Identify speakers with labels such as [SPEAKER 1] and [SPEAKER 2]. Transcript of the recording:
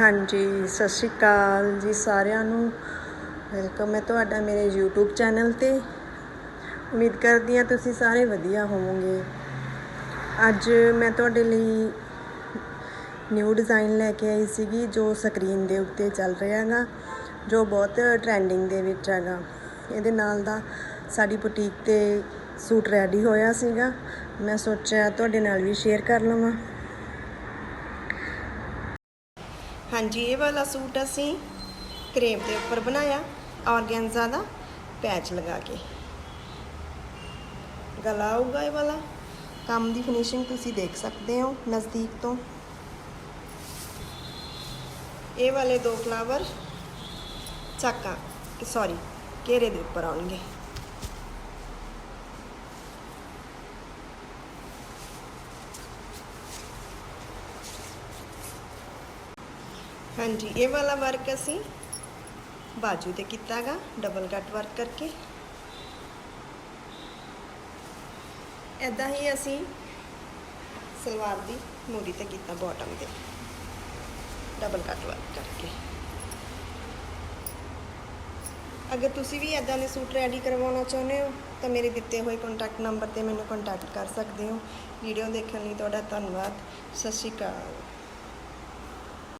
[SPEAKER 1] ਹਾਂਜੀ, ਸਤਿ ਸ਼੍ਰੀ ਅਕਾਲ ਜੀ ਸਾਰਿਆਂ ਨੂੰ। ਵੈਲਕਮ ਹੈ ਤੁਹਾਡਾ ਮੇਰੇ YouTube ਚੈਨਲ ਤੇ। ਉਮੀਦ ਕਰਦੀ ਹਾਂ ਤੁਸੀਂ ਸਾਰੇ ਵਧੀਆ ਹੋਵੋਗੇ। ਅੱਜ ਮੈਂ ਤੁਹਾਡੇ ਲਈ ਨਿਊ ਡਿਜ਼ਾਈਨ ਲੈ ਕੇ ਆਈ ਸੀਗੀ, ਜੋ ਸਕਰੀਨ ਦੇ ਉੱਤੇ ਚੱਲ ਰਿਹਾ ਹੈਗਾ, ਜੋ ਬਹੁਤ ਟ੍ਰੈਂਡਿੰਗ ਦੇ ਵਿੱਚ ਹੈਗਾ। ਇਹਦੇ ਨਾਲ ਦਾ ਸਾਡੀ ਬੁਟੀਕ ਤੇ ਸੂਟ ਰੈਡੀ ਹੋਇਆ ਸੀਗਾ। ਮੈਂ ਸੋਚਿਆ ਤੁਹਾਡੇ ਨਾਲ ਵੀ ਸ਼ੇਅਰ ਕਰ ਲਵਾਂ। ਹਾਂਜੀ, ਇਹ ਵਾਲਾ ਸੂਟ ਅਸੀਂ ਕਰੇਪ ਦੇ ਉੱਪਰ ਬਣਾਇਆ। ਔਰਗੈਂਜ਼ਾ ਦਾ ਪੈਚ ਲਗਾ ਕੇ। ਗਲਾ ਆਊਗਾ ਇਹ ਵਾਲਾ। ਕੰਮ ਦੀ ਫਿਨਿਸ਼ਿੰਗ ਤੁਸੀਂ ਦੇਖ ਸਕਦੇ ਹੋ ਨਜ਼ਦੀਕ ਤੋਂ। ਇਹ ਵਾਲੇ ਦੋ ਫਲਾਵਰ ਚਾਕਾ ਸੌਰੀ ਘੇਰੇ ਦੇ ਉੱਪਰ ਆਉਣਗੇ। ਹਾਂਜੀ, ਇਹ ਵਾਲਾ ਵਰਕ ਅਸੀਂ ਬਾਜੂ ਤੇ ਕੀਤਾਗਾ ਡਬਲ ਕੱਟ ਵਰਕ ਕਰਕੇ। ਐਦਾਂ ਹੀ ਅਸੀਂ ਸਲਵਾਰ ਦੀ ਮੂਰੀ ਤੇ ਕੀਤਾ ਬਾਟਮ ਤੇ। ਡਬਲ ਕੱਟ ਵਰਕ ਕਰਕੇ। ਅਗਰ ਤੁਸੀਂ ਵੀ ਐਦਾਂ ਦੇ ਸੂਟ ਰੈਡੀ ਕਰਵਾਉਣਾ ਚਾਹੁੰਦੇ ਹੋ, ਤਾਂ ਮੇਰੇ ਦਿੱਤੇ ਹੋਏ ਕੰਟੈਕਟ ਨੰਬਰ ਤੇ ਮੈਨੂੰ ਕੰਟੈਕਟ ਕਰ ਸਕਦੇ ਹੋ। ਵੀਡੀਓ ਦੇਖਣ ਲਈ ਤੁਹਾਡਾ ਧੰਨਵਾਦ। ਸਤਿ ਸ਼੍ਰੀ ਅਕਾਲ।